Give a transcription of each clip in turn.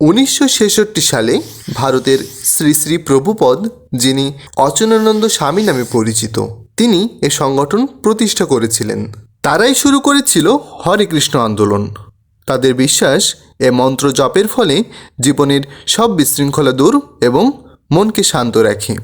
উনিশশো ছেষট্টি সালে ভারতের শ্রী শ্রী প্রভুপদ, যিনি অচনানন্দ স্বামী নামে পরিচিত, তিনি এ সংগঠন প্রতিষ্ঠা করেছিলেন। তারাই শুরু করেছিল হরে কৃষ্ণ আন্দোলন। তাদের বিশ্বাস এ মন্ত্র জপের ফলে জীবনের সব বিশৃঙ্খলা দূর এবং মনকে শান্ত রাখে।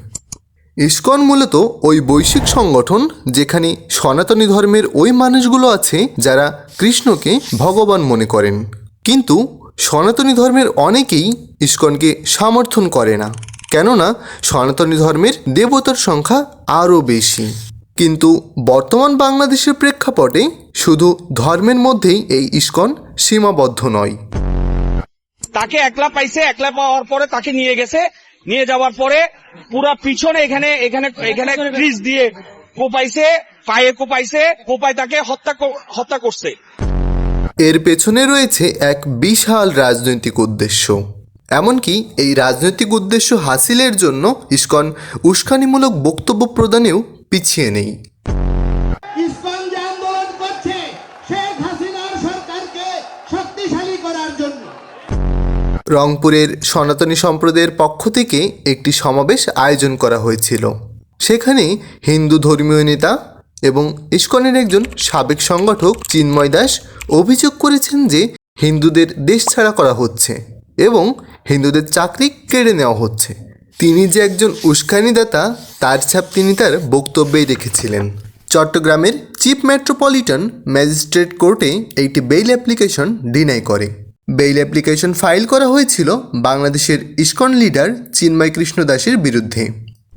ইস্কন মূলত ওই বৈশ্বিক সংগঠন যেখানে সনাতনী ধর্মের ওই মানুষগুলো আছে যারা কৃষ্ণকে ভগবান মনে করেন। কিন্তু সনাতনী ধর্মের অনেকেই ইস্কনকে সমর্থন করে না। কেননা সনাতনী ধর্মের দেবতার সংখ্যা আরও বেশি। কিন্তু বর্তমান বাংলাদেশের প্রেক্ষাপটে শুধু ধর্মের মধ্যেই এই ইস্কন সীমাবদ্ধ নয়। তাকে একলা পাইছে, একলা পাওয়ার পরে তাকে নিয়ে গেছে। নিয়ে যাওয়ার পরে পুরা পিছনে এখানে এখানে এখানে ক্রিজ দিয়ে কোপাইছে, পায়ে কোপাইছে, কোপায় তাকে হত্যা হত্যা করছে। এর পেছনে রয়েছে এক বিশাল রাজনৈতিক উদ্দেশ্য। এমনকি এই রাজনৈতিক উদ্দেশ্য হাসিলের জন্য ইস্কন উস্কানিমূলক বক্তব্য প্রদানেও পিছিয়ে নেই। রংপুরের সনাতনী সম্প্রদায়ের পক্ষ থেকে একটি সমাবেশ আয়োজন করা হয়েছিল। সেখানে হিন্দু ধর্মীয় নেতা এবং ইস্কনের একজন সাবেক সংগঠক চিন্ময় দাস অভিযোগ করেছেন যে হিন্দুদের দেশ ছাড়া করা হচ্ছে এবং হিন্দুদের চাকরি কেড়ে নেওয়া হচ্ছে। তিনি যে একজন উস্কানিদাতা তার ছাপ তিনি তার বক্তব্যেই রেখেছিলেন। চট্টগ্রামের চিফ মেট্রোপলিটন ম্যাজিস্ট্রেট কোর্টে একটি বেইল অ্যাপ্লিকেশন ডিনাই করে। বেইল অ্যাপ্লিকেশন ফাইল করা হয়েছিল বাংলাদেশের ইস্কন লিডার চিন্ময় কৃষ্ণ দাসের বিরুদ্ধে।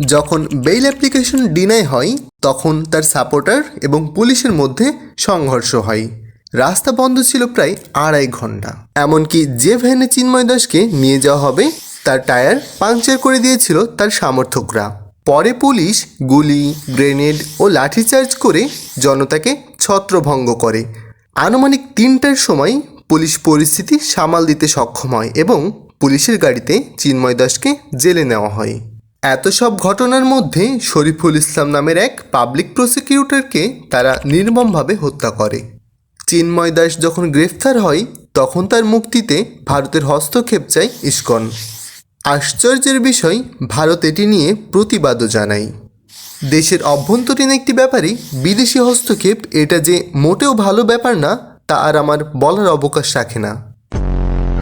যখন বেইল অ্যাপ্লিকেশন ডিনাই হয়, তখন তার সাপোর্টার এবং পুলিশের মধ্যে সংঘর্ষ হয়। রাস্তা বন্ধ ছিল প্রায় আড়াই ঘণ্টা। এমনকি যে ভ্যানে চিন্ময় দাসকে নিয়ে যাওয়া হবে, তার টায়ার পাংচার করে দিয়েছিল তার সমর্থকরা। পরে পুলিশ গুলি, গ্রেনেড ও লাঠিচার্জ করে জনতাকে ছত্রভঙ্গ করে। আনুমানিক তিনটার সময় পুলিশ পরিস্থিতি সামাল দিতে সক্ষম হয় এবং পুলিশের গাড়িতে চিন্ময় দাসকে জেলে নেওয়া হয়। এত সব ঘটনার মধ্যে শরীফুল ইসলাম নামের এক পাবলিক প্রসিকিউটরকে তারা নির্মমভাবে হত্যা করে। চিন্ময় দাস যখন গ্রেফতার হয়, তখন তার মুক্তিতে ভারতের হস্তক্ষেপ চায় ইস্কন। আশ্চর্যের বিষয়, ভারত এটি নিয়ে প্রতিবাদও জানায়। দেশের অভ্যন্তরীণ একটি ব্যাপারে বিদেশি হস্তক্ষেপ এটা যে মোটেও ভালো ব্যাপার না তা আর আমার বলার অবকাশ রাখে না।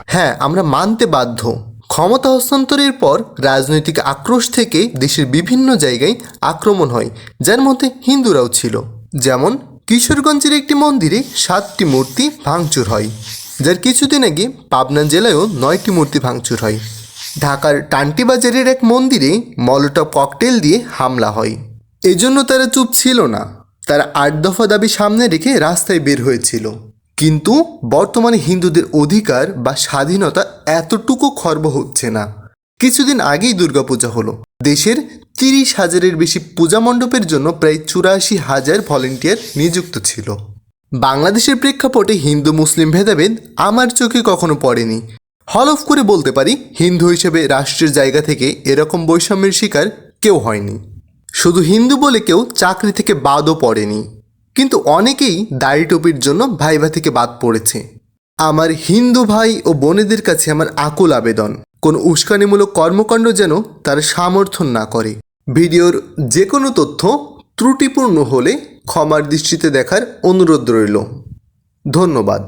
হ্যাঁ আমরা মানতে বাধ্য। ক্ষমতা হস্তান্তরের পর রাজনৈতিক আক্রোশ থেকে দেশের বিভিন্ন জায়গায় আক্রমণ হয়, যার মধ্যে হিন্দুরাও ছিল। যেমন কিশোরগঞ্জের একটি মন্দিরে সাতটি মূর্তি ভাঙচুর হয়, যার কিছুদিন আগে পাবনা জেলায়ও নয়টি মূর্তি ভাঙচুর হয়। ঢাকার টান্টিবাজারের এক মন্দিরে মলটপ ককটেল দিয়ে হামলা হয়। এজন্য তারা চুপ ছিল না। তারা আট দফা দাবি সামনে রেখে রাস্তায় বের হয়েছিল। কিন্তু বর্তমানে হিন্দুদের অধিকার বা স্বাধীনতা এতটুকু খর্ব হচ্ছে না। কিছুদিন আগেই দুর্গাপূজা হলো। দেশের তিরিশ হাজারের বেশি পূজা মণ্ডপের জন্য প্রায় চুরাশি হাজার ভলেন্টিয়ার নিযুক্ত ছিল। বাংলাদেশের প্রেক্ষাপটে হিন্দু মুসলিম ভেদাভেদ আমার চোখে কখনো পড়েনি। হলফ করে বলতে পারি, হিন্দু হিসেবে রাষ্ট্রের জায়গা থেকে এরকম বৈষম্যের শিকার কেউ হয়নি। শুধু হিন্দু বলে কেউ চাকরি থেকে বাদও পড়েনি। কিন্তু অনেকেই দাড়ি টুপির জন্য ভাইভা থেকে বাদ পড়েছে। আমার হিন্দু ভাই ও বোনেদের কাছে আমার আকুল আবেদন। কোনো উস্কানিমূলক কর্মকাণ্ড যেন তার সমর্থন না করে। ভিডিওর যে কোনো তথ্য ত্রুটিপূর্ণ হলে ক্ষমার দৃষ্টিতে দেখার অনুরোধ রইল। ধন্যবাদ।